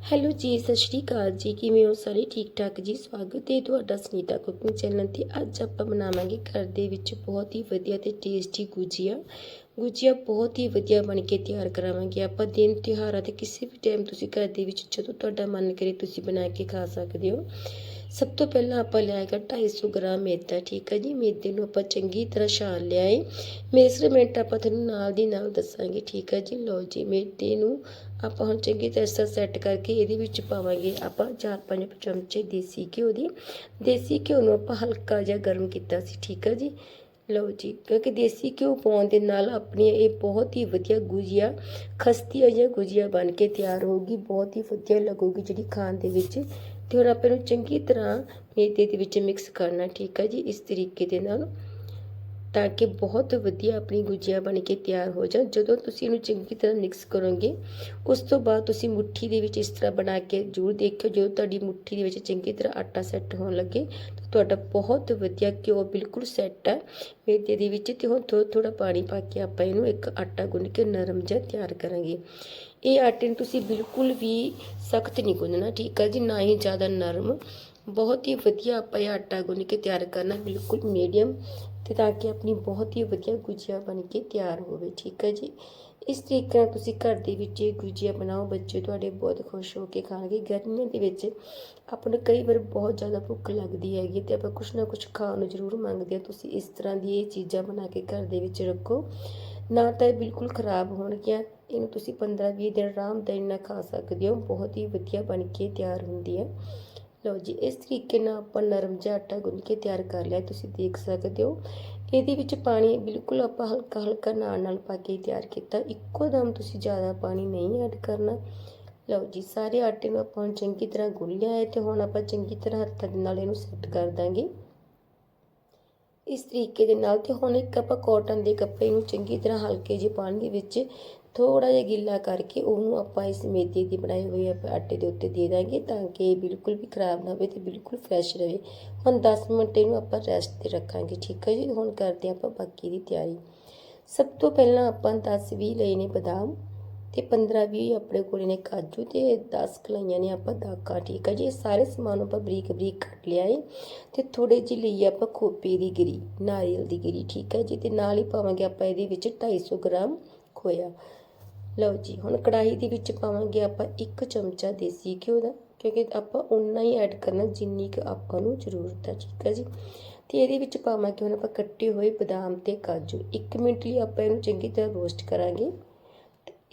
Hello ਜੀ, ਸਤਿ ਸ਼੍ਰੀ ਅਕਾਲ ਜੀ। ਕਿਵੇਂ ਹੋ ਸਾਰੇ? ਠੀਕ ਠਾਕ ਜੀ? ਸਵਾਗਤ ਹੈ ਤੁਹਾਡਾ ਸੁਨੀਤਾ ਕੁਕਿੰਗ ਚੈਨਲ ਤੇ। ਅੱਜ ਆਪਾਂ ਬਣਾਵਾਂਗੇ ਘਰ ਦੇ ਵਿੱਚ ਬਹੁਤ ਹੀ ਵਧੀਆ ਤੇ ਟੇਸਟੀ ਗੁਜੀਆ। ਗੁਜੀਆ ਬਹੁਤ ਹੀ ਵਧੀਆ ਬਣ ਕੇ ਤਿਆਰ ਕਰਾਵਾਂਗੇ ਆਪਾਂ। ਦਿਨ, ਤਿਉਹਾਰਾਂ ਤੇ ਕਿਸੇ ਵੀ ਟਾਈਮ ਤੁਸੀਂ ਘਰ ਦੇ ਵਿੱਚ ਜਦੋਂ ਤੁਹਾਡਾ ਮਨ ਕਰੇ ਤੁਸੀਂ ਬਣਾ ਕੇ ਖਾ ਸਕਦੇ ਹੋ। ਸਭ ਤੋਂ ਪਹਿਲਾਂ ਆਪਾਂ ਲਿਆਏਗਾ 250 ਗ੍ਰਾਮ ਮੇਦਾ, ਠੀਕ ਹੈ ਜੀ? ਮੇਦੇ ਨੂੰ ਆਪਾਂ ਚੰਗੀ ਤਰ੍ਹਾਂ ਛਾਣ ਲਿਆ ਏ। ਮੇਜ਼ਰਮੈਂਟ ਆਪਾਂ ਤੁਹਾਨੂੰ ਨਾਲ ਦੀ ਨਾਲ ਦੱਸਾਂਗੇ, ਠੀਕ ਹੈ ਜੀ? ਲਓ ਜੀ, ਮੇਦੇ ਨੂੰ ਆਪਾਂ ਹੁਣ ਚੰਗੀ ਤਰ੍ਹਾਂ ਸੈੱਟ ਕਰਕੇ ਇਹਦੇ ਵਿੱਚ ਪਾਵਾਂਗੇ ਆਪਾਂ 4-5 ਚਮਚੇ ਦੇਸੀ ਘਿਓ ਦੀ। ਦੇਸੀ ਘਿਓ ਨੂੰ ਆਪਾਂ ਹਲਕਾ ਜਿਹਾ ਗਰਮ ਕੀਤਾ ਸੀ, ਠੀਕ ਹੈ ਜੀ? ਲਓ ਜੀ, ਕਿਉਂਕਿ ਦੇਸੀ ਘਿਓ ਪਾਉਣ ਦੇ ਨਾਲ ਆਪਣੀ ਇਹ ਬਹੁਤ ਹੀ ਵਧੀਆ ਗੁਜੀਆ, ਖਸਤੀ ਜਿਹਾ ਗੁਜੀਆ ਬਣ ਕੇ ਤਿਆਰ ਹੋਊਗੀ, ਬਹੁਤ ਹੀ ਵਧੀਆ ਲੱਗੂਗੀ ਜਿਹੜੀ ਖਾਣ ਦੇ ਵਿੱਚ। ਤੇ ਹੁਣ ਆਪਾਂ ਇਹਨੂੰ ਚੰਗੀ ਤਰ੍ਹਾਂ ਮੇਦੇ ਦੇ ਵਿੱਚ ਮਿਕਸ ਕਰਨਾ, ਠੀਕ ਹੈ ਜੀ? ਇਸ ਤਰੀਕੇ ਦੇ ਨਾਲ, ਤਾਂ ਕਿ ਬਹੁਤ ਵਧੀਆ ਆਪਣੀ ਗੁਜੀਆ ਬਣ ਕੇ ਤਿਆਰ ਹੋ ਜਾਣ। ਜਦੋਂ ਤੁਸੀਂ ਇਹਨੂੰ ਚੰਗੀ ਤਰ੍ਹਾਂ ਮਿਕਸ ਕਰੋਗੇ, ਉਸ ਤੋਂ ਬਾਅਦ ਤੁਸੀਂ ਮੁੱਠੀ ਦੇ ਵਿੱਚ ਇਸ ਤਰ੍ਹਾਂ ਬਣਾ ਕੇ ਜ਼ਰੂਰ ਦੇਖਿਓ, ਜਦੋਂ ਤੁਹਾਡੀ ਮੁੱਠੀ ਦੇ ਵਿੱਚ ਚੰਗੀ ਤਰ੍ਹਾਂ ਆਟਾ ਸੈੱਟ ਹੋਣ ਲੱਗੇ, ਤਾਂ ਤੁਹਾਡਾ ਬਹੁਤ ਵਧੀਆ ਘਿਓ ਬਿਲਕੁਲ ਸੈੱਟ ਹੈ ਮੇਦੇ ਦੇ ਵਿੱਚ। ਤੇ ਹੁਣ ਥੋੜਾ ਥੋੜਾ ਪਾਣੀ ਪਾ ਕੇ ਆਪਾਂ ਇਹਨੂੰ ਇੱਕ ਆਟਾ ਗੁੰਨ ਕੇ ਨਰਮ ਜਿਹਾ ਤਿਆਰ ਕਰਾਂਗੇ। ਇਹ ਆਟੇ ਨੂੰ ਤੁਸੀਂ ਬਿਲਕੁਲ ਵੀ ਸਖਤ ਨਹੀਂ ਗੁੰਨਣਾ, ਠੀਕ ਹੈ ਜੀ? ਨਾ ਹੀ ਜ਼ਿਆਦਾ ਨਰਮ, ਬਹੁਤ ਹੀ ਵਧੀਆ ਆਪਾਂ ਇਹ ਆਟਾ ਗੁੰਨ ਕੇ ਤਿਆਰ ਕਰਨਾ, ਬਿਲਕੁਲ ਮੀਡੀਅਮ ਤੇ ਤਾਂ ਕਿ ਆਪਣੀ ਬਹੁਤ ਹੀ ਵਧੀਆ ਗੁਜੀਆ ਬਣ ਕੇ ਤਿਆਰ ਹੋਵੇ, ਠੀਕ ਹੈ ਜੀ? ਇਸ ਤਰੀਕੇ ਨਾਲ ਤੁਸੀਂ ਘਰ ਦੇ ਵਿੱਚ ਇਹ ਗੁਜੀਆ ਬਣਾਓ, ਬੱਚੇ ਤੁਹਾਡੇ ਬਹੁਤ ਖੁਸ਼ ਹੋ ਕੇ ਖਾਣਗੇ। ਗਰਮੀਆਂ ਦੇ ਵਿੱਚ ਆਪਾਂ ਨੂੰ ਕਈ ਵਾਰ ਬਹੁਤ ਜ਼ਿਆਦਾ ਭੁੱਖ ਲੱਗਦੀ ਹੈਗੀ ਤੇ ਆਪਾਂ ਕੁਛ ਨਾ ਕੁਛ ਖਾਣ ਨੂੰ ਜ਼ਰੂਰ ਮੰਗਦੇ ਆ ਤੁਸੀਂ ਇਸ ਤਰ੍ਹਾਂ ਦੀ ਇਹ ਚੀਜ਼ਾਂ ਬਣਾ ਕੇ ਘਰ ਦੇ ਵਿੱਚ ਰੱਖੋ। ਨਾ ਤਾਂ ਇਹ ਬਿਲਕੁਲ ਖਰਾਬ ਹੋਣਗੀਆਂ। ਇਹਨੂੰ ਤੁਸੀਂ 15-20 ਦਿਨ ਆਰਾਮ ਦੇ ਨਾਲ ਖਾ ਸਕਦੇ ਹੋ। ਬਹੁਤ ਹੀ ਵਧੀਆ ਬਣ ਕੇ ਤਿਆਰ ਹੁੰਦੀ ਹੈ। ਲਓ ਜੀ, ਇਸ ਤਰੀਕੇ ਨਾਲ ਆਪਾਂ ਨਰਮ ਜਿਹਾ ਆਟਾ ਗੁੰਨ ਕੇ ਤਿਆਰ ਕਰ ਲਿਆ। ਤੁਸੀਂ ਦੇਖ ਸਕਦੇ ਹੋ, ਇਹਦੇ ਵਿੱਚ ਪਾਣੀ ਬਿਲਕੁਲ ਆਪਾਂ ਹਲਕਾ ਹਲਕਾ ਨਾਲ ਨਾਲ ਪਾ ਕੇ ਤਿਆਰ ਕੀਤਾ। ਇੱਕੋ ਦਮ ਤੁਸੀਂ ਜ਼ਿਆਦਾ ਪਾਣੀ ਨਹੀਂ ਐਡ ਕਰਨਾ। ਲਓ ਜੀ, ਸਾਰੇ ਆਟੇ ਨੂੰ ਆਪਾਂ ਹੁਣ ਚੰਗੀ ਤਰ੍ਹਾਂ ਗੁੰਨ ਲਿਆ ਹੈ ਤੇ ਹੁਣ ਆਪਾਂ ਚੰਗੀ ਤਰ੍ਹਾਂ ਹੱਥਾਂ ਦੇ ਨਾਲ ਇਹਨੂੰ ਸੈੱਟ ਕਰ ਦਾਂਗੇ। ਇਸ ਤਰੀਕੇ ਦੇ ਨਾਲ ਤੇ ਹੁਣ ਇੱਕ ਆਪਾਂ ਕਾਟਨ ਦੇ ਕੱਪੜੇ ਨੂੰ ਚੰਗੀ ਤਰ੍ਹਾਂ ਹਲਕੇ ਜਿਹੇ ਪਾਣੀ ਦੇ ਵਿੱਚ ਥੋੜਾ ਜਿਹਾ ਗਿੱਲਾ ਕਰਕੇ ਉਹਨੂੰ ਆਪਾਂ ਇਸ ਮੇਦੇ ਦੀ ਬਣਾਈ ਹੋਈ ਆਪਾਂ ਆਟੇ ਦੇ ਉੱਤੇ ਦੇ ਦਾਂਗੇ ਤਾਂ ਕਿ ਇਹ ਬਿਲਕੁਲ ਵੀ ਖਰਾਬ ਨਾ ਹੋਵੇ ਤੇ ਬਿਲਕੁਲ ਫਰੈਸ਼ ਰਹੇ। ਹੁਣ 10 ਮਿੰਟ ਇਹਨੂੰ ਆਪਾਂ ਰੈਸਟ ਤੇ ਰੱਖਾਂਗੇ, ਠੀਕ ਹੈ ਜੀ? ਹੁਣ ਕਰਦੇ ਆਪਾਂ ਬਾਕੀ ਦੀ ਤਿਆਰੀ। ਸਭ ਤੋਂ ਪਹਿਲਾਂ ਆਪਾਂ 10 20 ਲਏ ਨੇ ਬਦਾਮ। ਤੇ 15 20 ਆਪਣੇ ਕੋਲ ਨੇ ਕਾਜੂ ਤੇ 10 ਕਲਾਈਆਂ ਨੇ ਆਪਾਂ ਦਾਕਾ, ਠੀਕ ਹੈ ਜੀ? ਇਹ ਸਾਰੇ ਸਮਾਨ ਆਪਾਂ ਬਰੀਕ ਬਰੀਕ ਕੱਟ ਲਿਆ ਏ ਤੇ ਥੋੜੇ ਜਿਹੀ ਲਈ ਆਪਾਂ ਖੋਪੇ ਦੀ ਗਿਰੀ, ਨਾਰੀਅਲ ਦੀ ਗਿਰੀ, ਠੀਕ ਹੈ ਜੀ? ਤੇ ਨਾਲ ਹੀ ਪਾਵਾਂਗੇ ਆਪਾਂ ਇਹਦੇ ਵਿੱਚ 250 ਗ੍ਰਾਮ ਖੋਇਆ। ਲਓ ਜੀ, ਹੁਣ ਕੜਾਹੀ ਦੇ ਵਿੱਚ ਪਾਵਾਂਗੇ ਆਪਾਂ 1 ਚਮਚਾ ਦੇਸੀ ਘਿਓ ਦਾ, ਕਿਉਂਕਿ ਆਪਾਂ ਉਨਾ ਹੀ ਐਡ ਕਰਨਾ ਜਿੰਨੀ ਕੁ ਆਪਾਂ ਨੂੰ ਜ਼ਰੂਰਤ ਹੈ ਠੀਕ ਹੈ ਜੀ? ਤੇ ਇਹਦੇ ਵਿੱਚ ਪਾਵਾਂਗੇ ਹੁਣ ਆਪਾਂ ਕੱਟੇ ਹੋਏ ਬਦਾਮ ਤੇ ਕਾਜੂ। 1 ਮਿੰਟ ਲਈ ਆਪਾਂ ਇਹਨੂੰ ਚੰਗੀ ਤਰ੍ਹਾਂ ਰੋਸਟ ਕਰਾਂਗੇ।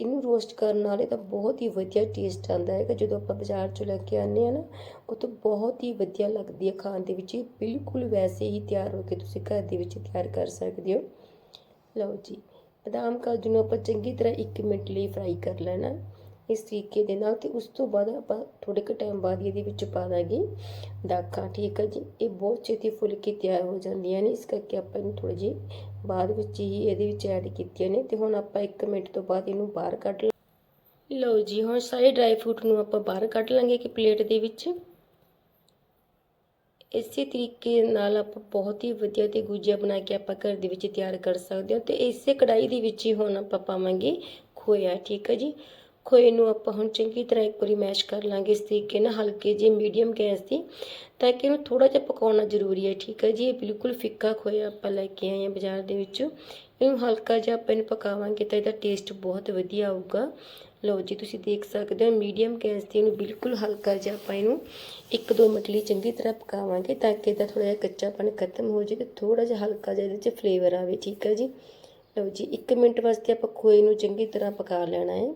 ਇਹਨੂੰ ਰੋਸਟ ਕਰਨ ਨਾਲ ਇਹਦਾ ਬਹੁਤ ਹੀ ਵਧੀਆ ਟੇਸਟ ਆਉਂਦਾ ਹੈਗਾ। ਜਦੋਂ ਆਪਾਂ ਬਾਜ਼ਾਰ ਚੋਂ ਲੈ ਕੇ ਆਉਂਦੇ ਆ ਨਾ, ਉਹ ਤਾਂ ਬਹੁਤ ਹੀ ਵਧੀਆ ਲੱਗਦੀ ਹੈ ਖਾਣ ਦੇ ਵਿੱਚ। ਬਿਲਕੁਲ ਵੈਸੇ ਹੀ ਤਿਆਰ ਹੋ ਕੇ ਤੁਸੀਂ ਘਰ ਦੇ ਵਿੱਚ ਤਿਆਰ ਕਰ ਸਕਦੇ ਹੋ। ਲਓ ਜੀ, ਬਦਾਮ ਕਾਜੂ ਨੂੰ ਆਪਾਂ ਚੰਗੀ ਤਰ੍ਹਾਂ 1 ਮਿੰਟ ਲਈ ਫਰਾਈ ਕਰ ਲੈਣਾ। ਇਸ ਤਰੀਕੇ ਦੇ ਨਾਲ ਤੇ ਉਸ ਤੋਂ ਬਾਅਦ ਆਪਾਂ ਥੋੜੇ ਕੁ ਟਾਈਮ ਬਾਅਦ ਇਹਦੇ ਵਿੱਚ ਪਾ ਦਾਂਗੇ ਦਾਖਾਂ, ਠੀਕ ਹੈ ਜੀ। ਇਹ ਬਹੁਤ ਛੇਤੀ ਫੁੱਲ ਕੇ ਤਿਆਰ ਹੋ ਜਾਂਦੀਆਂ ਨੇ, ਇਸ ਕਰਕੇ ਆਪਾਂ ਇਹਨੂੰ ਥੋੜੇ ਜਿਹੇ ਬਾਅਦ ਵਿੱਚ ਹੀ ਇਹਦੇ ਵਿੱਚ ਐਡ ਕੀਤੀਆਂ ਨੇ ਤੇ ਹੁਣ ਆਪਾਂ 1 ਮਿੰਟ ਤੋਂ ਬਾਅਦ ਇਹਨੂੰ ਬਾਹਰ ਕੱਢ ਲਓ ਜੀ, ਹੁਣ ਸਾਰੇ ਡਰਾਈ ਫਰੂਟ ਨੂੰ ਆਪਾਂ ਬਾਹਰ ਕੱਢ ਲਾਂਗੇ ਇੱਕ ਪਲੇਟ ਦੇ ਵਿੱਚ। ਇਸੇ ਤਰੀਕੇ ਨਾਲ ਆਪਾਂ ਬਹੁਤ ਹੀ ਵਧੀਆ ਤੇ ਗੁਜੀਆ ਬਣਾ ਕੇ ਆਪਾਂ ਘਰ ਦੇ ਵਿੱਚ ਤਿਆਰ ਕਰ ਸਕਦੇ ਹਾਂ ਤੇ ਇਸੇ ਕੜਾਈ ਦੇ ਵਿੱਚ ਹੀ ਹੁਣ ਆਪਾਂ ਪਾਵਾਂਗੇ ਖੋਇਆ, ਠੀਕ ਹੈ ਜੀ। ਖੋਏ ਨੂੰ ਆਪਾਂ ਹੁਣ ਚੰਗੀ ਤਰ੍ਹਾਂ ਇੱਕ ਵਾਰੀ ਮੈਸ਼ ਕਰ ਲਾਂਗੇ ਇਸ ਤਰੀਕੇ ਨਾਲ, ਹਲਕੇ ਜਿਹੇ ਮੀਡੀਅਮ ਗੈਸ ਦੀ, ਤਾਂ ਕਿ ਇਹਨੂੰ ਥੋੜਾ ਜਿਹਾ ਪਕਾਉਣਾ ਜ਼ਰੂਰੀ ਹੈ, ਠੀਕ ਹੈ ਜੀ? ਇਹ ਬਿਲਕੁਲ ਫਿੱਕਾ ਖੋਇਆ ਆਪਾਂ ਲੈ ਕੇ ਆਏ ਹਾਂ ਬਾਜ਼ਾਰ ਦੇ ਵਿੱਚ। ਇਹਨੂੰ ਹਲਕਾ ਜਿਹਾ ਆਪਾਂ ਇਹਨੂੰ ਪਕਾਵਾਂਗੇ ਤਾਂ ਇਹਦਾ ਟੇਸਟ ਬਹੁਤ ਵਧੀਆ ਆਊਗਾ। ਲਓ ਜੀ, ਤੁਸੀਂ ਦੇਖ ਸਕਦੇ ਹੋ ਮੀਡੀਅਮ ਗੈਸ ਤੇ ਇਹਨੂੰ ਬਿਲਕੁਲ ਹਲਕਾ ਜਿਹਾ ਆਪਾਂ ਇਹਨੂੰ 1-2 ਮਿੰਟ ਲਈ ਚੰਗੀ ਤਰ੍ਹਾਂ ਪਕਾਵਾਂਗੇ ਤਾਂ ਕਿ ਇਹਦਾ ਥੋੜਾ ਜਿਹਾ ਕੱਚਾਪਣ ਖਤਮ ਹੋ ਜਾਵੇ ਤੇ ਥੋੜਾ ਜਿਹਾ ਹਲਕਾ ਜਿਹਾ ਇਹਦੇ 'ਚ ਫਲੇਵਰ ਆਵੇ, ਠੀਕ ਹੈ ਜੀ? ਲਓ ਜੀ 1 ਮਿੰਟ ਵਾਸਤੇ ਆਪਾਂ ਖੋਏ ਨੂੰ ਚੰਗੀ ਤਰ੍ਹਾਂ ਪਕਾ ਲੈਣਾ ਹੈ।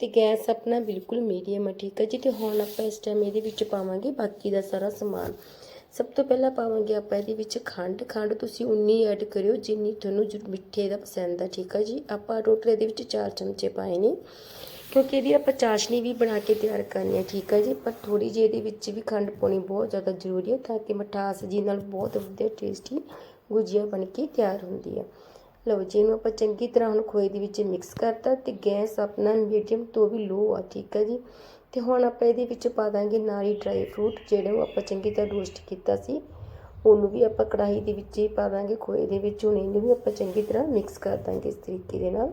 ਤੇ ਗੈਸ ਆਪਣਾ ਬਿਲਕੁਲ ਮੀਡੀਅਮ ਆ, ਠੀਕ ਹੈ ਜੀ, ਤੇ ਹੁਣ ਆਪਾਂ ਇਸ ਟਾਈਮ ਇਹਦੇ ਵਿੱਚ ਪਾਵਾਂਗੇ ਬਾਕੀ ਦਾ ਸਾਰਾ ਸਮਾਨ। ਸਭ ਤੋਂ ਪਹਿਲਾਂ ਪਾਵਾਂਗੇ ਆਪਾਂ ਇਹਦੇ ਵਿੱਚ ਖੰਡ। ਖੰਡ ਤੁਸੀਂ ਉਨੀ ਐਡ ਕਰਿਓ ਜਿੰਨੀ ਤੁਹਾਨੂੰ ਮਿੱਠੇ ਦਾ ਪਸੰਦ ਆ, ਠੀਕ ਆ ਜੀ। ਆਪਾਂ ਟੋਟਲ ਇਹਦੇ ਵਿੱਚ 4 ਚਮਚੇ ਪਾਏ ਨੇ, ਕਿਉਂਕਿ ਇਹਦੀ ਆਪਾਂ ਚਾਸ਼ਨੀ ਵੀ ਬਣਾ ਕੇ ਤਿਆਰ ਕਰਨੀ ਆ, ਠੀਕ ਆ ਜੀ। ਪਰ ਥੋੜੀ ਜਿਹੀ ਇਹਦੇ ਵਿੱਚ ਵੀ ਖੰਡ ਪਾਉਣੀ ਬਹੁਤ ਜ਼ਿਆਦਾ ਜ਼ਰੂਰੀ ਹੈ ਤਾਂ ਕਿ ਮਠਾਸ ਜੀ ਨਾਲ ਬਹੁਤ ਵਧੀਆ ਟੇਸਟੀ ਗੁਜੀਆ ਬਣ ਕੇ ਤਿਆਰ ਹੁੰਦੀ ਹੈ ਲਓ ਜੀ, ਇਹਨੂੰ ਆਪਾਂ ਚੰਗੀ ਤਰ੍ਹਾਂ ਹੁਣ ਖੋਏ ਦੇ ਵਿੱਚ ਮਿਕਸ ਕਰਤਾ ਤੇ ਗੈਸ ਆਪਣਾ ਮੀਡੀਅਮ ਤੋਂ ਵੀ ਲੋ ਆ, ਠੀਕ ਹੈ ਜੀ। ਤੇ ਹੁਣ ਆਪਾਂ ਇਹਦੇ ਵਿੱਚ ਪਾ ਦਾਂਗੇ ਨਾਲੀ ਡਰਾਈ ਫਰੂਟ ਜਿਹੜੇ ਉਹ ਆਪਾਂ ਚੰਗੀ ਤਰ੍ਹਾਂ ਰੋਸਟ ਕੀਤਾ ਸੀ। ਉਹਨੂੰ ਵੀ ਆਪਾਂ ਕੜਾਹੀ ਦੇ ਵਿੱਚ ਹੀ ਪਾ ਦਾਂਗੇ, ਖੋਏ ਦੇ ਵਿੱਚ ਹੁਣ ਇਹਨੂੰ ਵੀ ਆਪਾਂ ਚੰਗੀ ਤਰ੍ਹਾਂ ਮਿਕਸ ਕਰ ਦਾਂਗੇ ਇਸ ਤਰੀਕੇ ਦੇ ਨਾਲ।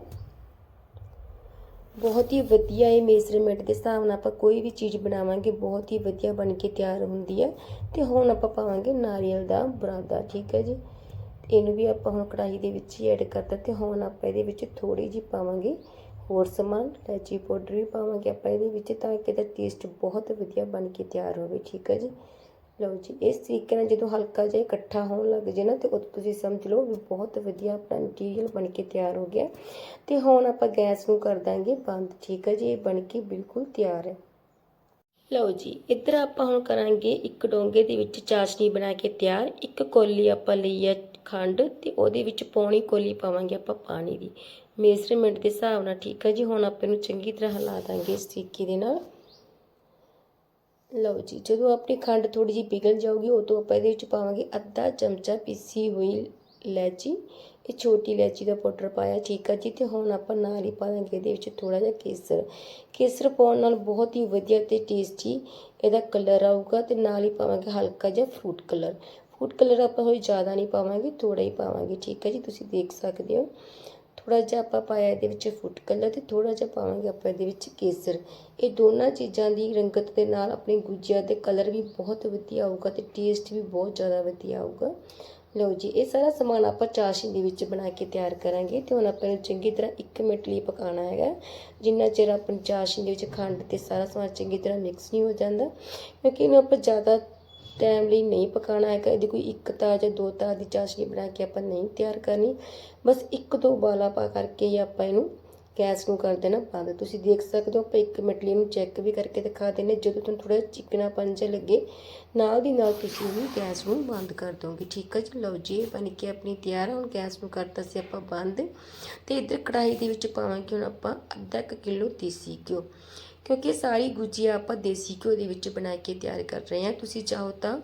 ਬਹੁਤ ਹੀ ਵਧੀਆ ਇਹ ਮੇਜ਼ਰਮੈਂਟ ਦੇ ਹਿਸਾਬ ਨਾਲ ਆਪਾਂ ਕੋਈ ਵੀ ਚੀਜ਼ ਬਣਾਵਾਂਗੇ, ਬਹੁਤ ਹੀ ਵਧੀਆ ਬਣ ਕੇ ਤਿਆਰ ਹੁੰਦੀ ਹੈ ਤੇ ਹੁਣ ਆਪਾਂ ਪਾਵਾਂਗੇ ਨਾਰੀਅਲ ਦਾ ਬਰਾਦਾ, ਠੀਕ ਹੈ ਜੀ। ਇਹਨੂੰ ਵੀ ਆਪਾਂ ਹੁਣ ਕੜਾਹੀ ਦੇ ਵਿੱਚ ਹੀ ਐਡ ਕਰਤਾ ਤੇ ਹੁਣ ਆਪਾਂ ਇਹਦੇ ਵਿੱਚ ਥੋੜੀ ਜਿਹੀ ਪਾਵਾਂਗੇ ਹੋਰ ਸਮਾਨ ਇਲਾਇਚੀ ਪਾਊਡਰ ਵੀ ਪਾਵਾਂਗੇ ਆਪਾਂ ਇਹਦੇ ਵਿੱਚ ਤਾਂ ਕਿ ਇਹਦਾ ਟੇਸਟ ਬਹੁਤ ਵਧੀਆ ਬਣ ਕੇ ਤਿਆਰ ਹੋਵੇ, ਠੀਕ ਹੈ ਜੀ? ਲਓ ਜੀ, ਇਸ ਤਰੀਕੇ ਨਾਲ ਜਦੋਂ ਹਲਕਾ ਜਿਹਾ ਇਕੱਠਾ ਹੋਣ ਲੱਗ ਜੇ ਨਾ ਤੇ ਉਦੋਂ ਤੁਸੀਂ ਸਮਝ ਲਓ ਵੀ ਬਹੁਤ ਵਧੀਆ ਆਪਣਾ ਮਟੀਰੀਅਲ ਬਣ ਕੇ ਤਿਆਰ ਹੋ ਗਿਆ। ਤੇ ਹੁਣ ਆਪਾਂ ਗੈਸ ਨੂੰ ਕਰ ਦਾਂਗੇ ਬੰਦ, ਠੀਕ ਹੈ ਜੀ? ਇਹ ਬਣ ਕੇ ਬਿਲਕੁਲ ਤਿਆਰ ਹੈ। ਲਓ ਜੀ, ਇੱਧਰ ਆਪਾਂ ਹੁਣ ਕਰਾਂਗੇ ਇੱਕ ਡੋਂਗੇ ਦੇ ਵਿੱਚ ਚਾਸ਼ਨੀ ਬਣਾ ਕੇ ਤਿਆਰ। ਇੱਕ ਕੋਲੀ ਆਪਾਂ ਲਈ ਹੈ ਖੰਡ ਤੇ ਉਹਦੇ ਵਿੱਚ ਪੌਣੀ ਕੋਲੀ ਪਾਵਾਂਗੇ ਆਪਾਂ ਪਾਣੀ ਦੀ। ਮੇਜ਼ਰਮੈਂਟ ਦੇ ਹਿਸਾਬ ਨਾਲ ਠੀਕ ਹੈ ਜੀ, ਹੁਣ ਆਪਾਂ ਇਹਨੂੰ ਚੰਗੀ ਤਰ੍ਹਾਂ ਹਿਲਾ ਦਾਂਗੇ ਇਸ ਤਰੀਕੇ ਦੇ ਨਾਲ। ਲਓ ਜੀ, ਜਦੋਂ ਆਪਣੀ ਖੰਡ ਥੋੜੀ ਜਿਹੀ ਪਿਘਲ ਜਾਊਗੀ, ਉਦੋਂ ਆਪਾਂ ਇਹਦੇ ਵਿੱਚ ਪਾਵਾਂਗੇ ਅੱਧਾ ਚਮਚਾ ਪੀਸੀ ਹੋਈ ਇਲਾਇਚੀ। ਇਹ ਛੋਟੀ ਇਲਾਇਚੀ ਦਾ ਪਾਊਡਰ ਪਾਇਆ, ਠੀਕ ਆ ਜੀ, ਤੇ ਹੁਣ ਆਪਾਂ ਨਾਲ ਹੀ ਪਾ ਦਾਂਗੇ ਇਹਦੇ ਵਿੱਚ ਥੋੜਾ ਜਿਹਾ ਕੇਸਰ। ਕੇਸਰ ਪਾਉਣ ਨਾਲ ਬਹੁਤ ਹੀ ਵਧੀਆ ਤੇ ਟੇਸਟੀ ਇਹਦਾ ਕਲਰ ਆਊਗਾ ਤੇ ਨਾਲ ਹੀ ਪਾਵਾਂਗੇ ਹਲਕਾ ਜਿਹਾ ਫਰੂਟ ਕਲਰ ਫੂਡ ਕਲਰ ਆਪਾਂ ਹੋਈ ਜ਼ਿਆਦਾ ਨਹੀਂ ਪਾਵਾਂਗੇ ਥੋੜਾ ਹੀ ਪਾਵਾਂਗੇ, ਠੀਕ ਹੈ ਜੀ? ਤੁਸੀਂ ਦੇਖ ਸਕਦੇ ਹੋ। ਥੋੜਾ ਜਿਹਾ ਆਪਾਂ ਪਾਇਆ ਇਹਦੇ ਵਿੱਚ ਫੂਡ ਕਲਰ ਤੇ ਥੋੜਾ ਜਿਹਾ ਪਾਵਾਂਗੇ ਆਪਾਂ ਇਹਦੇ ਵਿੱਚ ਕੇਸਰ। ਇਹ ਦੋਨਾਂ ਚੀਜ਼ਾਂ ਦੀ ਰੰਗਤ ਦੇ ਨਾਲ ਆਪਣੀ ਗੁਜੀਆ ਦੇ ਕਲਰ ਵੀ ਬਹੁਤ ਵਧੀਆ ਆਊਗਾ ਤੇ ਟੇਸਟ ਵੀ ਬਹੁਤ ਜ਼ਿਆਦਾ ਵਧੀਆ ਆਊਗਾ। ਲਓ ਜੀ, ਇਹ ਸਾਰਾ ਸਮਾਨ ਆਪਾਂ ਚਾਸ਼ਨੀ ਦੇ ਵਿੱਚ ਬਣਾ ਕੇ ਤਿਆਰ ਕਰਾਂਗੇ ਤੇ ਹੁਣ ਆਪਾਂ ਇਹਨੂੰ ਚੰਗੀ ਤਰ੍ਹਾਂ 1 ਮਿੰਟ ਲਈ ਪਕਾਉਣਾ ਹੈਗਾ। ਜਿੰਨਾ ਚਿਰ ਆਪਣੀ ਚਾਸ਼ਨੀ ਦੇ ਵਿੱਚ ਖੰਡ ਤੇ ਸਾਰਾ ਸਮਾਨ ਚੰਗੀ ਤਰ੍ਹਾਂ ਮਿਕਸ ਨਹੀਂ ਹੋ ਜਾਂਦਾ, ਕਿਉਂਕਿ ਇਹਨੂੰ ਆਪਾਂ ਜ਼ਿਆਦਾ ਟਾਈਮ ਲਈ ਨਹੀਂ ਪਕਾਉਣਾ ਹੈਗਾ, ਇਹਦੀ ਕੋਈ ਇੱਕ ਤਾਰ ਜਾਂ ਦੋ ਤਾਜ਼ ਦੀ ਚਾਸ਼ਨੀ ਬਣਾ ਕੇ ਆਪਾਂ ਨਹੀਂ ਤਿਆਰ ਕਰਨੀ। ਬਸ ਇੱਕ ਦੋ ਬਾਲਾ ਪਾ ਕਰਕੇ ਹੀ ਆਪਾਂ ਇਹਨੂੰ ਗੈਸ ਨੂੰ ਕਰ ਦੇਣਾ ਬੰਦ। ਤੁਸੀਂ ਦੇਖ ਸਕਦੇ ਹੋ, ਆਪਾਂ ਇੱਕ ਮਿੰਟ ਲਈ ਇਹਨੂੰ ਚੈੱਕ ਵੀ ਕਰਕੇ ਦਿਖਾ ਦਿੰਦੇ ਜਦੋਂ ਤੁਹਾਨੂੰ ਥੋੜਾ ਚਿਕਨਾ ਜਿਹਾ ਲੱਗੇ, ਨਾਲ ਦੀ ਨਾਲ ਤੁਸੀਂ ਵੀ ਗੈਸ ਨੂੰ ਬੰਦ ਕਰ ਦੋਗੇ ਠੀਕ ਹੈ ਜੀ? ਲਓ ਜੀ, ਇਹ ਬਣ ਕੇ ਆਪਣੀ ਤਿਆਰ ਹੈ ਹੁਣ ਗੈਸ ਨੂੰ ਕਰਤਾ ਸੀ ਆਪਾਂ ਬੰਦ। ਤੇ ਇੱਧਰ ਕੜਾਹੀ ਦੇ ਵਿੱਚ ਪਾਵਾਂਗੇ ਹੁਣ ਆਪਾਂ ਅੱਧਾ ਕੁ ਕਿਲੋ ਦੇਸੀ ਘਿਓ। ਕਿਉਂਕਿ ਸਾਰੀ ਗੁਜੀਆ ਆਪਾਂ ਦੇਸੀ ਘਿਓ ਦੇ ਵਿੱਚ ਬਣਾ ਕੇ ਤਿਆਰ ਕਰ ਰਹੇ ਹਾਂ। ਤੁਸੀਂ ਚਾਹੋ ਤਾਂ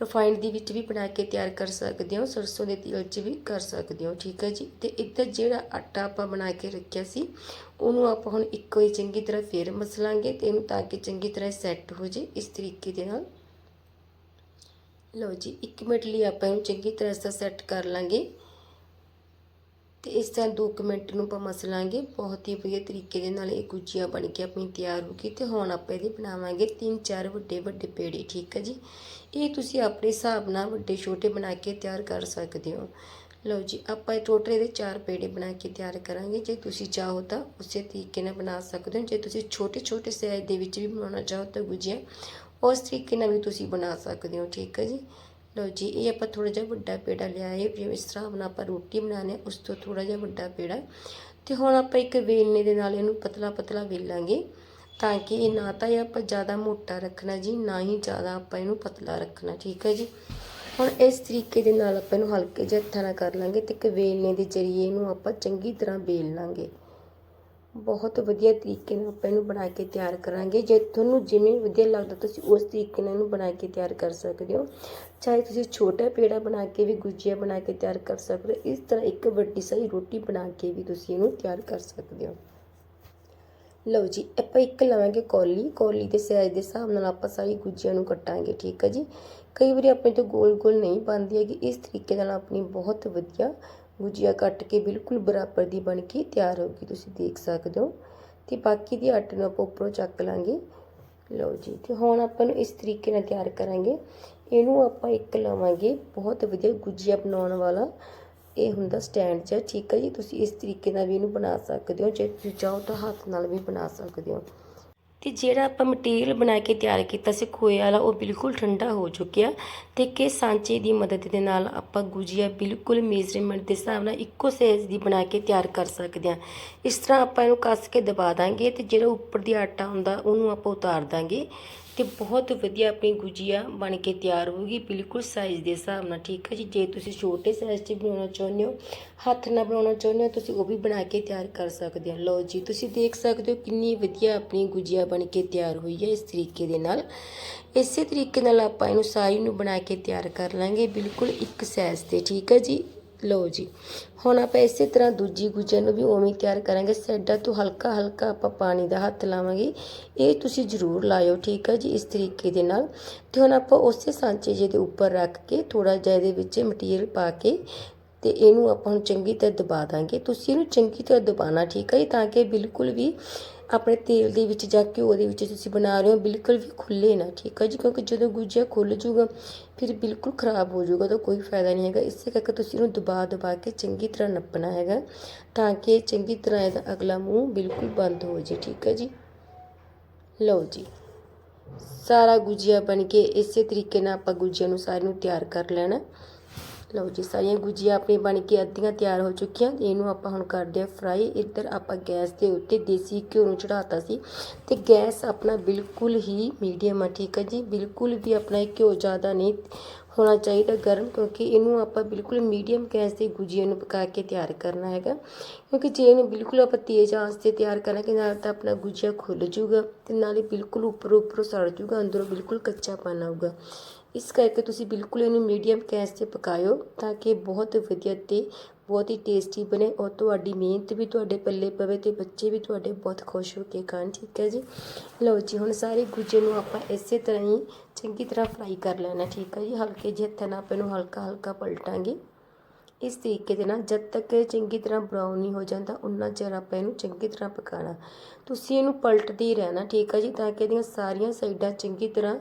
ਰਿਫਾਈਨਡ ਦੇ ਵਿੱਚ ਵੀ ਬਣਾ ਕੇ ਤਿਆਰ ਕਰ ਸਕਦੇ ਹੋ, ਸਰਸੋਂ ਦੇ ਤੇਲ 'ਚ ਵੀ ਕਰ ਸਕਦੇ ਹੋ, ਠੀਕ ਹੈ ਜੀ? ਤੇ ਇੱਧਰ ਜਿਹੜਾ ਆਟਾ ਆਪਾਂ ਬਣਾ ਕੇ ਰੱਖਿਆ ਸੀ, ਉਹਨੂੰ ਆਪਾਂ ਹੁਣ ਇੱਕੋ ਹੀ ਚੰਗੀ ਤਰ੍ਹਾਂ ਫੇਰ ਮਸਲਾਂਗੇ ਤੇ ਇਹਨੂੰ ਤਾਂ ਕਿ ਚੰਗੀ ਤਰ੍ਹਾਂ ਸੈੱਟ ਹੋ ਜੇ ਇਸ ਤਰੀਕੇ ਦੇ ਨਾਲ। ਲਓ ਜੀ 1 ਮਿੰਟ ਲਈ ਆਪਾਂ ਇਹਨੂੰ ਚੰਗੀ ਤਰ੍ਹਾਂ ਸੈੱਟ ਕਰ ਲਾਂਗੇ। ਤੇ ਇਸ ਤਰ੍ਹਾਂ 2 ਮਿੰਟ ਨੂੰ ਆਪਾਂ ਮਸਲਾਂਗੇ ਬਹੁਤ ਹੀ ਵਧੀਆ ਤਰੀਕੇ ਦੇ ਨਾਲ ਇਹ ਗੁਜੀਆ ਬਣ ਕੇ ਆਪਣੀ ਤਿਆਰ ਹੋ ਗਈ ਤੇ ਹੁਣ ਆਪਾਂ ਇਹਦੇ ਬਣਾਵਾਂਗੇ 3-4 ਵੱਡੇ ਵੱਡੇ ਪੇੜੇ, ਠੀਕ ਹੈ ਜੀ? ਇਹ ਤੁਸੀਂ ਆਪਣੇ ਹਿਸਾਬ ਨਾਲ ਵੱਡੇ ਛੋਟੇ ਬਣਾ ਕੇ ਤਿਆਰ ਕਰ ਸਕਦੇ ਹੋ। ਲਓ ਜੀ, ਆਪਾਂ ਇਹ ਟੋਟਲ ਇਹਦੇ 4 ਪੇੜੇ ਬਣਾ ਕੇ ਤਿਆਰ ਕਰਾਂਗੇ। ਜੇ ਤੁਸੀਂ ਚਾਹੋ ਤਾਂ ਉਸੇ ਤਰੀਕੇ ਨਾਲ ਬਣਾ ਸਕਦੇ ਹੋ। ਜੇ ਤੁਸੀਂ ਛੋਟੇ ਛੋਟੇ ਸਾਈਜ਼ ਦੇ ਵਿੱਚ ਵੀ ਬਣਾਉਣਾ ਚਾਹੋ ਤਾਂ ਗੁਜੀਆ, ਉਸ ਤਰੀਕੇ ਨਾਲ ਵੀ ਤੁਸੀਂ ਬਣਾ ਸਕਦੇ ਹੋ, ਠੀਕ ਹੈ ਜੀ? ਲਓ ਜੀ, ਇਹ ਆਪਾਂ ਥੋੜਾ ਜਿਹਾ ਵੱਡਾ ਪੇੜਾ ਲਿਆ ਹੈ, ਜਿਵੇਂ ਇਸ ਤਰ੍ਹਾਂ ਬਣਾ ਆਪਾਂ ਰੋਟੀ ਬਣਾਉਂਦੇ ਉਸ ਤੋਂ ਥੋੜਾ ਜਿਹਾ ਵੱਡਾ ਪੇੜਾ। ਤੇ ਹੁਣ ਆਪਾਂ ਇੱਕ ਵੇਲਣੇ ਦੇ ਨਾਲ ਇਹਨੂੰ ਪਤਲਾ ਪਤਲਾ ਵੇਲਾਂਗੇ, ਤਾਂ ਕਿ ਇਹ ਨਾ ਤਾਂ ਇਹ ਆਪਾਂ ਜ਼ਿਆਦਾ ਮੋਟਾ ਰੱਖਣਾ ਜੀ, ਨਾ ਹੀ ਜ਼ਿਆਦਾ ਆਪਾਂ ਇਹਨੂੰ ਪਤਲਾ ਰੱਖਣਾ, ਠੀਕ ਹੈ ਜੀ? ਹੁਣ ਇਸ ਤਰੀਕੇ ਦੇ ਨਾਲ ਆਪਾਂ ਇਹਨੂੰ ਹਲਕੇ ਜਿਹੇ ਹੱਥਾਂ ਨਾਲ ਕਰ ਲਾਂਗੇ ਤੇ ਇੱਕ ਵੇਲਣੇ ਦੇ ਜ਼ਰੀਏ ਇਹਨੂੰ ਆਪਾਂ ਚੰਗੀ ਤਰ੍ਹਾਂ ਵੇਲ ਲਾਂਗੇ। ਬਹੁਤ ਵਧੀਆ ਤਰੀਕੇ ਨਾਲ ਆਪਾਂ ਇਹਨੂੰ ਬਣਾ ਕੇ ਤਿਆਰ ਕਰਾਂਗੇ। ਜੇ ਤੁਹਾਨੂੰ ਜਿਵੇਂ ਵਧੀਆ ਲੱਗਦਾ ਤੁਸੀਂ ਉਸ ਤਰੀਕੇ ਨਾਲ ਇਹਨੂੰ ਬਣਾ ਕੇ ਤਿਆਰ ਕਰ ਸਕਦੇ ਹੋ। ਚਾਹੇ ਤੁਸੀਂ ਛੋਟਾ ਪੇੜਾ ਬਣਾ ਕੇ ਵੀ, ਗੁਜੀਆ ਬਣਾ ਕੇ ਤਿਆਰ ਕਰ ਸਕਦੇ ਹੋ। ਇਸ ਤਰ੍ਹਾਂ ਇੱਕ ਵੱਡੀ ਸਾਰੀ ਰੋਟੀ ਬਣਾ ਕੇ ਵੀ ਤੁਸੀਂ ਇਹਨੂੰ ਤਿਆਰ ਕਰ ਸਕਦੇ ਹੋ। ਲਓ ਜੀ, ਆਪਾਂ ਇੱਕ ਲਵਾਂਗੇ ਕੌਲੀ। ਕੌਲੀ ਦੇ ਸਾਈਜ਼ ਦੇ ਹਿਸਾਬ ਨਾਲ ਆਪਾਂ ਸਾਰੀ ਗੁਜੀਆਂ ਨੂੰ ਕੱਟਾਂਗੇ, ਠੀਕ ਹੈ ਜੀ? ਕਈ ਵਾਰੀ ਆਪਣੇ ਤੋਂ ਗੋਲ ਗੋਲ ਨਹੀਂ ਬਣਦੀ ਹੈਗੀ। ਇਸ ਤਰੀਕੇ ਨਾਲ ਆਪਣੀ ਬਹੁਤ ਵਧੀਆ ਗੁਜੀਆ ਕੱਟ ਕੇ ਬਿਲਕੁਲ ਬਰਾਬਰ ਦੀ ਬਣ ਕੇ ਤਿਆਰ ਹੋ ਗਈ, ਤੁਸੀਂ ਦੇਖ ਸਕਦੇ ਹੋ। ਤੇ ਬਾਕੀ ਦੀ ਆਟੇ ਨੂੰ ਆਪਾਂ ਉੱਪਰੋਂ ਚੱਕ ਲਾਂਗੇ। ਲਓ ਜੀ, ਤੇ ਹੁਣ ਆਪਾਂ ਨੂੰ ਇਸ ਤਰੀਕੇ ਨਾਲ ਤਿਆਰ ਕਰਾਂਗੇ। ਇਹਨੂੰ ਆਪਾਂ ਇੱਕ ਲਵਾਂਗੇ ਬਹੁਤ ਵਧੀਆ ਗੁਜੀਆ ਬਣਾਉਣ ਵਾਲਾ। ਇਹ ਹੁੰਦਾ ਸਟੈਂਡ 'ਚ ਠੀਕ ਹੈ ਜੀ? ਤੁਸੀਂ ਇਸ ਤਰੀਕੇ ਨਾਲ ਵੀ ਇਹਨੂੰ ਬਣਾ ਸਕਦੇ ਹੋ, ਜੇ ਤੁਸੀਂ ਚਾਹੋ ਤਾਂ ਹੱਥ ਨਾਲ ਵੀ ਬਣਾ ਸਕਦੇ ਹੋ। ਅਤੇ ਜਿਹੜਾ ਆਪਾਂ ਮਟੀਰੀਅਲ ਬਣਾ ਕੇ ਤਿਆਰ ਕੀਤਾ ਸੀ ਖੋਏ ਵਾਲਾ, ਉਹ ਬਿਲਕੁਲ ਠੰਡਾ ਹੋ ਚੁੱਕਿਆ ਤੇ ਕਿ ਸਾਂਚੇ ਦੀ ਮਦਦ ਦੇ ਨਾਲ ਆਪਾਂ ਗੁਜੀਆ ਬਿਲਕੁਲ ਮੇਜ਼ਰਮੈਂਟ ਦੇ ਹਿਸਾਬ ਨਾਲ ਇੱਕੋ ਸਾਈਜ਼ ਦੀ ਬਣਾ ਕੇ ਤਿਆਰ ਕਰ ਸਕਦੇ ਹਾਂ। ਇਸ ਤਰ੍ਹਾਂ ਆਪਾਂ ਇਹਨੂੰ ਕੱਸ ਕੇ ਦਬਾ ਦਾਂਗੇ ਤੇ ਜਿਹੜਾ ਉੱਪਰ ਦੀ ਆਟਾ ਹੁੰਦਾ, ਉਹਨੂੰ ਆਪਾਂ ਉਤਾਰ ਦਾਂਗੇ। ਤੇ ਬਹੁਤ ਵਧੀਆ ਆਪਣੀ ਗੁਜੀਆ ਬਣ ਕੇ ਤਿਆਰ ਹੋਊਗੀ। ਬਿਲਕੁਲ ਸਾਈਜ਼ ਦੇ ਹਿਸਾਬ ਨਾਲ, ਠੀਕ ਹੈ ਜੀ? ਜੇ ਤੁਸੀਂ ਛੋਟੇ ਸਾਈਜ਼ 'ਚ ਬਣਾਉਣਾ ਚਾਹੁੰਦੇ ਹੋ, ਹੱਥ ਨਾਲ ਬਣਾਉਣਾ ਚਾਹੁੰਦੇ ਹੋ, ਤੁਸੀਂ ਉਹ ਵੀ ਬਣਾ ਕੇ ਤਿਆਰ ਕਰ ਸਕਦੇ ਹੋ। ਲਓ ਜੀ, ਤੁਸੀਂ ਦੇਖ ਸਕਦੇ ਹੋ ਕਿੰਨੀ ਵਧੀਆ ਆਪਣੀ ਗੁਜੀਆ ਬਣ ਕੇ ਤਿਆਰ ਹੋਈ ਹੈ ਇਸ ਤਰੀਕੇ ਦੇ ਨਾਲ। ਇਸੇ ਤਰੀਕੇ ਨਾਲ ਆਪਾਂ ਇਹਨੂੰ ਸਾਰੀ ਨੂੰ ਬਣਾ ਕੇ ਤਿਆਰ ਕਰ ਲਾਂਗੇ, ਬਿਲਕੁਲ ਇੱਕ ਸਾਈਜ਼ ਤੇ, ਠੀਕ ਹੈ ਜੀ? ਲਓ ਜੀ। ਹੁਣ ਆਪਾਂ ਇਸੇ ਤਰ੍ਹਾਂ ਦੂਜੀ ਗੁਜੇ ਨੂੰ ਵੀ ਉਵੇਂ ਤਿਆਰ ਕਰਾਂਗੇ। ਸਾਈਡਾਂ ਤੋਂ ਹਲਕਾ ਹਲਕਾ ਆਪਾਂ ਪਾਣੀ ਦਾ ਹੱਥ ਲਾਵਾਂਗੇ। ਇਹ ਤੁਸੀਂ ਜ਼ਰੂਰ ਲਾਇਓ, ਠੀਕ ਹੈ ਜੀ, ਇਸ ਤਰੀਕੇ ਦੇ ਨਾਲ। ਤੇ ਹੁਣ ਆਪਾਂ ਉਸੇ ਸਾਂਚੇ ਜਿਹੇ ਦੇ ਉੱਪਰ ਰੱਖ ਕੇ ਥੋੜਾ ਜਿਹਾ ਇਹਦੇ ਵਿੱਚ ਮਟੀਰੀਅਲ ਪਾ ਕੇ ਤੇ ਇਹਨੂੰ ਆਪਾਂ ਹੁਣ ਚੰਗੀ ਤਰ੍ਹਾਂ ਦਬਾ ਦਾਂਗੇ। ਤੁਸੀਂ ਇਹਨੂੰ ਚੰਗੀ ਤਰ੍ਹਾਂ ਦਬਾਣਾ ਠੀਕ ਹੈ ਜੀ, ਤਾਂ ਕਿ ਬਿਲਕੁਲ ਵੀ ਆਪਣੇ ਤੇਲ ਦੇ ਵਿੱਚ ਜਾਂ ਘਿਓ ਦੇ ਵਿੱਚ ਤੁਸੀਂ ਬਣਾ ਰਹੇ ਹੋ, ਬਿਲਕੁਲ ਵੀ ਖੁੱਲੇ ਨਾ, ਠੀਕ ਹੈ ਜੀ? ਕਿਉਂਕਿ ਜਦੋਂ ਗੁਜੀਆ ਖੁੱਲ ਜੂਗਾ ਫਿਰ ਬਿਲਕੁਲ ਖਰਾਬ ਹੋ ਜਾਊਗਾ, ਤਾਂ ਕੋਈ ਫਾਇਦਾ ਨਹੀਂ ਹੈਗਾ। ਇਸੇ ਕਰਕੇ ਤੁਸੀਂ ਇਹਨੂੰ ਦਬਾ ਦਬਾ ਕੇ ਚੰਗੀ ਤਰ੍ਹਾਂ ਨੱਪਣਾ ਹੈਗਾ, ਤਾਂ ਕਿ ਚੰਗੀ ਤਰ੍ਹਾਂ ਇਹਦਾ ਅਗਲਾ ਮੂੰਹ ਬਿਲਕੁਲ ਬੰਦ ਹੋ ਜੇ ਠੀਕ ਹੈ ਜੀ? ਲਓ ਜੀ, ਸਾਰਾ ਗੁਜੀਆ ਬਣ ਕੇ ਇਸੇ ਤਰੀਕੇ ਨਾਲ ਆਪਾਂ ਗੁਜੀਆ ਨੂੰ ਸਾਰੇ ਨੂੰ ਤਿਆਰ ਕਰ ਲੈਣਾ। ਲਓ ਜੀ, ਸਾਰੀਆਂ ਗੁਜੀਆਂ ਆਪਣੀ ਬਣ ਕੇ ਅੱਧੀਆਂ ਤਿਆਰ ਹੋ ਚੁੱਕੀਆਂ। ਇਹਨੂੰ ਆਪਾਂ ਹੁਣ ਕਰਦੇ ਆ ਫਰਾਈ ਇੱਧਰ ਆਪਾਂ ਗੈਸ ਦੇ ਉੱਤੇ ਦੇਸੀ ਘਿਓ ਨੂੰ ਚੜਾਤਾ ਸੀ। ਤੇ ਗੈਸ ਆਪਣਾ ਬਿਲਕੁਲ ਹੀ ਮੀਡੀਅਮ ਆ, ਠੀਕ ਹੈ ਜੀ? ਬਿਲਕੁਲ ਵੀ ਆਪਣਾ ਇਹ ਘਿਓ ਜ਼ਿਆਦਾ ਨਹੀਂ ਹੋਣਾ ਚਾਹੀਦਾ ਗਰਮ, ਕਿਉਂਕਿ ਇਹਨੂੰ ਆਪਾਂ ਬਿਲਕੁਲ ਮੀਡੀਅਮ ਗੈਸ ਤੇ ਗੁਜੀਆ ਨੂੰ ਪਕਾ ਕੇ ਤਿਆਰ ਕਰਨਾ ਹੈਗਾ। ਕਿਉਂਕਿ ਜੇ ਇਹਨੂੰ ਬਿਲਕੁਲ ਆਪਾਂ ਤੇਜ਼ ਆਂਚ ਤੇ ਤਿਆਰ ਕਰਾਂਗੇ ਨਾਲ ਤਾਂ ਆਪਣਾ ਗੁਜੀਆ ਖੁੱਲ ਜੂਗਾ ਤੇ ਨਾਲੇ ਬਿਲਕੁਲ ਉੱਪਰੋਂ ਉੱਪਰੋਂ ਸੜ ਜੂਗਾ, ਅੰਦਰੋਂ ਬਿਲਕੁਲ ਕੱਚਾ ਪਨ ਆਊਗਾ। ਇਸ ਕਰਕੇ ਤੁਸੀਂ ਬਿਲਕੁਲ ਇਹਨੂੰ ਮੀਡੀਅਮ ਗੈਸ ਤੇ ਪਕਾਇਓ ਤਾਂ ਕਿ ਬਹੁਤ ਵਧੀਆ ਤੇ ਬਹੁਤ ਹੀ ਟੇਸਟੀ ਬਣੇ ਔਰ ਤੁਹਾਡੀ ਮਿਹਨਤ ਵੀ ਤੁਹਾਡੇ ਪੱਲੇ ਪਵੇ ਤੇ ਬੱਚੇ ਵੀ ਤੁਹਾਡੇ ਬਹੁਤ ਖੁਸ਼ ਹੋ ਕੇ ਖਾਣ, ਠੀਕ ਹੈ ਜੀ? ਲਓ ਜੀ, ਹੁਣ ਸਾਰੇ ਗੁਜੇ ਨੂੰ ਆਪਾਂ ਇਸੇ ਤਰ੍ਹਾਂ ਹੀ ਚੰਗੀ ਤਰ੍ਹਾਂ ਫਰਾਈ ਕਰ ਲੈਣਾ, ਠੀਕ ਹੈ ਜੀ? ਹਲਕੇ ਜਿਹੇ ਹੱਥਾਂ ਨਾਲ ਆਪਾਂ ਇਹਨੂੰ ਹਲਕਾ ਹਲਕਾ ਪਲਟਾਂਗੇ। ਇਸ ਤਰੀਕੇ ਦੇ ਨਾਲ ਜਦ ਤੱਕ ਚੰਗੀ ਤਰ੍ਹਾਂ ਬਰਾਊਨ ਨਹੀਂ ਹੋ ਜਾਂਦਾ ਉਨਾ ਚਿਰ ਆਪਾਂ ਇਹਨੂੰ ਚੰਗੀ ਤਰ੍ਹਾਂ ਪਕਾਣਾ। ਤੁਸੀਂ ਇਹਨੂੰ ਪਲਟਦੇ ਹੀ ਰਹਿਣਾ, ਠੀਕ ਆ ਜੀ? ਤਾਂ ਕਿ ਇਹਦੀਆਂ ਸਾਰੀਆਂ ਸਾਈਡਾਂ ਚੰਗੀ ਤਰ੍ਹਾਂ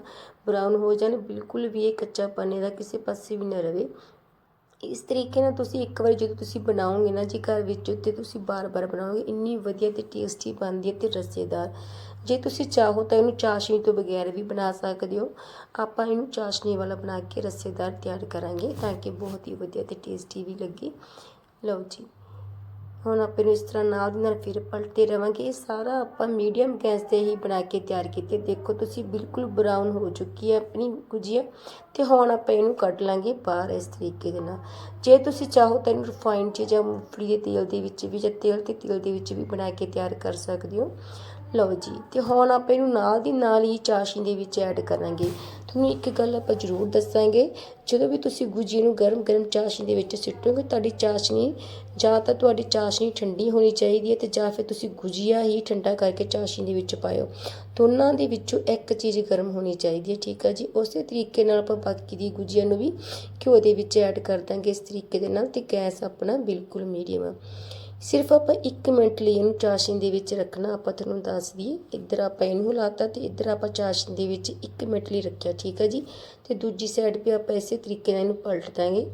ਬਰਾਊਨ ਹੋ ਜਾਣ, ਬਿਲਕੁਲ ਵੀ ਇਹ ਕੱਚਾ ਪਾਣੇ ਦਾ ਕਿਸੇ ਪਾਸੇ ਵੀ ਨਾ ਰਵੇ। ਇਸ ਤਰੀਕੇ ਨਾਲ ਤੁਸੀਂ ਇੱਕ ਵਾਰੀ ਜਦੋਂ ਤੁਸੀਂ ਬਣਾਓਗੇ ਨਾ ਜੀ ਘਰ ਵਿੱਚ, ਤੇ ਤੁਸੀਂ ਬਾਰ-ਬਾਰ ਬਣਾਓਗੇ, ਇੰਨੀ ਵਧੀਆ ਤੇ ਟੇਸਟੀ ਬਣਦੀ ਹੈ ਤੇ ਰਸੇਦਾਰ। ਜੇ ਤੁਸੀਂ ਚਾਹੋ ਤਾਂ ਇਹਨੂੰ ਚਾਸ਼ਨੀ ਤੋਂ ਬਗੈਰ ਵੀ ਬਣਾ ਸਕਦੇ ਹੋ। ਆਪਾਂ ਇਹਨੂੰ ਚਾਸ਼ਨੀ ਵਾਲਾ ਬਣਾ ਕੇ ਰਸੇਦਾਰ ਤਿਆਰ ਕਰਾਂਗੇ ਤਾਂ ਕਿ ਬਹੁਤ ਹੀ ਵਧੀਆ ਤੇ ਟੇਸਟੀ ਵੀ ਲੱਗੇ। ਲਓ ਜੀ, ਹੁਣ ਆਪਾਂ ਇਹਨੂੰ ਇਸ ਤਰ੍ਹਾਂ ਨਾਲ ਦੀ ਨਾਲ ਫਿਰ ਪਲਟਦੇ ਰਵਾਂਗੇ। ਇਹ ਸਾਰਾ ਆਪਾਂ ਮੀਡੀਅਮ ਗੈਸ ਤੇ ਹੀ ਬਣਾ ਕੇ ਤਿਆਰ ਕੀਤੇ। ਦੇਖੋ ਤੁਸੀਂ ਬਿਲਕੁਲ ਬਰਾਊਨ ਹੋ ਚੁੱਕੀ ਹੈ ਆਪਣੀ ਗੁਜੀਆ ਤੇ ਹੁਣ ਆਪਾਂ ਇਹਨੂੰ ਕੱਢ ਲਾਂਗੇ ਬਾਹਰ ਇਸ ਤਰੀਕੇ ਦੇ ਨਾਲ। ਜੇ ਤੁਸੀਂ ਚਾਹੋ ਤਾਂ ਇਹਨੂੰ ਰਿਫਾਈਨ 'ਚ ਜਾਂ ਮੂੰਗਫਲੀ ਦੇ ਤੇਲ ਦੇ ਵਿੱਚ ਵੀ ਜਾਂ ਤੇਲ ਤੇ ਤੇਲ ਦੇ ਵਿੱਚ ਵੀ ਬਣਾ ਕੇ ਤਿਆਰ ਕਰ ਸਕਦੇ ਹੋ। ਲਓ ਜੀ, ਤੇ ਹੁਣ ਆਪਾਂ ਇਹਨੂੰ ਨਾਲ ਦੀ ਨਾਲ ਹੀ ਚਾਸ਼ਨੀ ਦੇ ਵਿੱਚ ਐਡ ਕਰਾਂਗੇ। ਤੁਹਾਨੂੰ ਇੱਕ ਗੱਲ ਆਪਾਂ ਜ਼ਰੂਰ ਦੱਸਾਂਗੇ, ਜਦੋਂ ਵੀ ਤੁਸੀਂ ਗੁਜੀ ਨੂੰ ਗਰਮ-ਗਰਮ ਚਾਸ਼ਨੀ ਦੇ ਵਿੱਚ ਸਿੱਟੋਗੇ, ਤੁਹਾਡੀ ਚਾਸ਼ਨੀ ਜਾਂ ਤਾਂ ਤੁਹਾਡੀ ਚਾਸ਼ਨੀ ਠੰਡੀ ਹੋਣੀ ਚਾਹੀਦੀ ਹੈ ਤੇ ਜਾਂ ਫਿਰ ਤੁਸੀਂ ਗੁਜੀਆ ਹੀ ਠੰਡਾ ਕਰਕੇ ਚਾਸ਼ਨੀ ਦੇ ਵਿੱਚ ਪਾਇਓ। ਦੋਨਾਂ ਦੇ ਵਿੱਚੋਂ ਇੱਕ ਚੀਜ਼ ਗਰਮ ਹੋਣੀ ਚਾਹੀਦੀ ਹੈ, ਠੀਕ ਹੈ ਜੀ? ਉਸੇ ਤਰੀਕੇ ਨਾਲ ਆਪਾਂ ਬਾਕੀ ਦੀ ਗੁਜੀਆ ਨੂੰ ਵੀ ਘਿਓ ਦੇ ਵਿੱਚ ਐਡ ਕਰ ਦਾਂਗੇ ਇਸ ਤਰੀਕੇ ਦੇ ਨਾਲ ਤੇ ਗੈਸ ਆਪਣਾ ਬਿਲਕੁਲ ਮੀਡੀਅਮ ਆ। ਸਿਰਫ ਆਪਾਂ 1 ਮਿੰਟ ਲਈ ਇਹਨੂੰ ਚਾਸ਼ਨੀ ਦੇ ਵਿੱਚ ਰੱਖਣਾ, ਆਪਾਂ ਤੁਹਾਨੂੰ ਦੱਸ ਦਈਏ, ਇੱਧਰ ਆਪਾਂ ਇਹਨੂੰ ਹਿਲਾਤਾ ਤੇ ਇੱਧਰ ਆਪਾਂ ਚਾਸ਼ਨੀ ਦੇ ਵਿੱਚ 1 ਮਿੰਟ ਲਈ ਰੱਖਿਆ, ਠੀਕ ਹੈ ਜੀ? ਤੇ ਦੂਜੀ ਸਾਈਡ ਵੀ ਆਪਾਂ ਇਸੇ ਤਰੀਕੇ ਨਾਲ ਇਹਨੂੰ ਪਲਟ ਦਾਂਗੇ,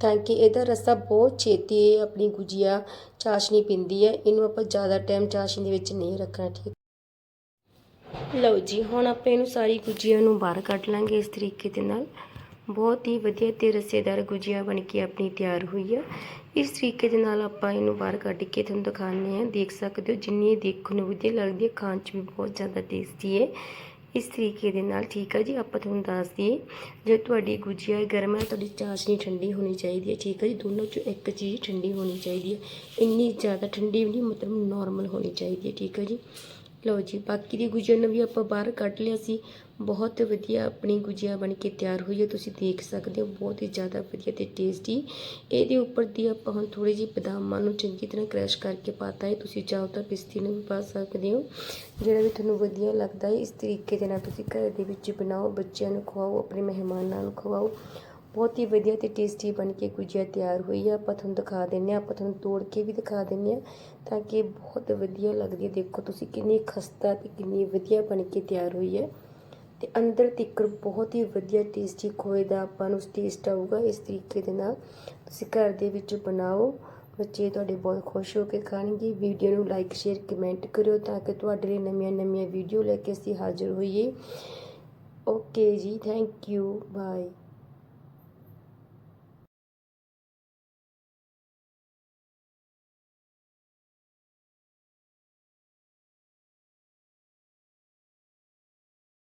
ਤਾਂ ਕਿ ਇਹਦਾ ਰਸਾ ਬਹੁਤ ਛੇਤੀ ਆਪਣੀ ਗੁਜੀਆ ਚਾਸ਼ਨੀ ਪਿੰਦੀ ਹੈ ਇਹਨੂੰ ਆਪਾਂ ਜ਼ਿਆਦਾ ਟਾਈਮ ਚਾਸ਼ਨੀ ਦੇ ਵਿੱਚ ਨਹੀਂ ਰੱਖਣਾ, ਠੀਕ? ਲਓ ਜੀ, ਹੁਣ ਆਪਾਂ ਇਹਨੂੰ ਸਾਰੀ ਗੁਜੀਆ ਨੂੰ ਬਾਹਰ ਕੱਢ ਲਾਂਗੇ ਇਸ ਤਰੀਕੇ ਦੇ ਨਾਲ। ਬਹੁਤ ਹੀ ਵਧੀਆ ਤੇ ਰਸੇਦਾਰ ਗੁਜੀਆ ਬਣ ਕੇ ਆਪਣੀ ਤਿਆਰ ਹੋਈ ਹੈ ਇਸ ਤਰੀਕੇ ਦੇ ਨਾਲ ਆਪਾਂ ਇਹਨੂੰ ਬਾਹਰ ਕੱਢ ਕੇ ਤੁਹਾਨੂੰ ਦਿਖਾਉਂਦੇ ਹਾਂ। ਦੇਖ ਸਕਦੇ ਹੋ, ਜਿੰਨੀ ਦੇਖਣ ਨੂੰ ਵਧੀਆ ਲੱਗਦੀ ਹੈ, ਖਾਣ 'ਚ ਵੀ ਬਹੁਤ ਜ਼ਿਆਦਾ ਟੇਸਟੀ ਹੈ। ਇਸ ਤਰੀਕੇ ਦੇ ਨਾਲ ਠੀਕ ਹੈ ਜੀ, ਆਪਾਂ ਤੁਹਾਨੂੰ ਦੱਸ ਦਈਏ, ਜੇ ਤੁਹਾਡੀ ਗੁਜੀਆ ਗਰਮ ਹੈ, ਤੁਹਾਡੀ ਚਾਸ਼ਨੀ ਠੰਡੀ ਹੋਣੀ ਚਾਹੀਦੀ ਹੈ, ਠੀਕ ਹੈ ਜੀ, ਦੋਨੋਂ 'ਚੋਂ ਇੱਕ ਚੀਜ਼ ਠੰਡੀ ਹੋਣੀ ਚਾਹੀਦੀ ਹੈ। ਇੰਨੀ ਜ਼ਿਆਦਾ ਠੰਡੀ ਵੀ ਨਹੀਂ, ਮਤਲਬ ਨਾਰਮਲ ਹੋਣੀ ਚਾਹੀਦੀ ਹੈ, ਠੀਕ ਹੈ ਜੀ। ਲਓ ਜੀ, ਬਾਕੀ ਦੀ ਗੁਜੀਆ ਨੂੰ ਵੀ ਆਪਾਂ ਬਾਹਰ ਕੱਢ ਲਿਆ ਸੀ। ਬਹੁਤ ਵਧੀਆ ਆਪਣੀ ਗੁਜੀਆ ਬਣ ਕੇ ਤਿਆਰ ਹੋਈ ਹੈ, ਤੁਸੀਂ ਦੇਖ ਸਕਦੇ ਹੋ, ਬਹੁਤ ਹੀ ਜ਼ਿਆਦਾ ਵਧੀਆ ਤੇ ਟੇਸਟੀ ਇਹਦੇ ਉੱਪਰ ਦੀ ਆਪਾਂ ਹੁਣ ਥੋੜੀ ਜਿਹੀ ਬਦਾਮਾਂ ਨੂੰ ਚੰਗੀ ਤਰ੍ਹਾਂ ਕ੍ਰੈਸ਼ ਕਰਕੇ ਪਾਤਾ ਹੈ, ਤੁਸੀਂ ਚਾਹੋ ਤਾਂ ਪਿਸਤੀ ਨੂੰ ਵੀ ਪਾ ਸਕਦੇ ਹੋ। ਜਿਹੜਾ ਵੀ ਤੁਹਾਨੂੰ ਵਧੀਆ ਲੱਗਦਾ ਹੈ, ਇਸ ਤਰੀਕੇ ਦੇ ਨਾਲ ਤੁਸੀਂ ਘਰ ਦੇ ਵਿੱਚ ਬਣਾਓ, ਬੱਚਿਆਂ ਨੂੰ ਖਵਾਓ, ਆਪਣੇ ਮਹਿਮਾਨਾਂ ਨੂੰ ਖਵਾਓ। ਬਹੁਤ ਹੀ ਵਧੀਆ ਤੇ ਟੇਸਟੀ ਬਣ ਕੇ ਗੁਜੀਆ, ਤਿਆਰ ਹੋਈ ਹੈ ਆਪਾਂ ਤੁਹਾਨੂੰ ਦਿਖਾ ਦਿੰਨੇ ਆ ਆਪਾਂ ਤੁਹਾਨੂੰ ਤੋੜ ਕੇ ਵੀ ਦਿਖਾ ਦਿੰਨੇ ਆ ਤਾਂ ਕਿ ਬਹੁਤ ਵਧੀਆ ਲੱਗਦੀ ਹੈ। ਦੇਖੋ ਤੁਸੀਂ ਕਿੰਨੀ ਖਸਤਾ ਤੇ ਕਿੰਨੀ ਵਧੀਆ ਬਣ ਕੇ ਤਿਆਰ ਹੋਈ ਹੈ ਤੇ ਅੰਦਰ ਤਿੱਕਰ ਬਹੁਤ ਹੀ ਵਧੀਆ ਟੇਸਟੀ ਖੋਏ ਦਾ ਆਪਾਂ ਨੂੰ ਟੇਸਟ ਆਊਗਾ। ਇਸ ਤਰੀਕੇ ਦੇ ਨਾਲ ਤੁਸੀਂ ਘਰ ਦੇ ਵਿੱਚ ਬਣਾਓ। ਬੱਚੇ ਤੁਹਾਡੇ ਬਹੁਤ ਖੁਸ਼ ਹੋ ਕੇ ਖਾਣਗੇ। ਵੀਡੀਓ ਨੂੰ ਲਾਈਕ ਸ਼ੇਅਰ ਕਮੈਂਟ ਕਰਿਓ ਤਾਂ ਕਿ ਤੁਹਾਡੇ ਲਈ ਨਵੀਆਂ ਨਵੀਆਂ ਵੀਡੀਓ ਲੈ ਕੇ ਅਸੀਂ ਹਾਜ਼ਰ ਹੋਈਏ। ਓਕੇ ਜੀ ਥੈਂਕ ਯੂ ਬਾਏ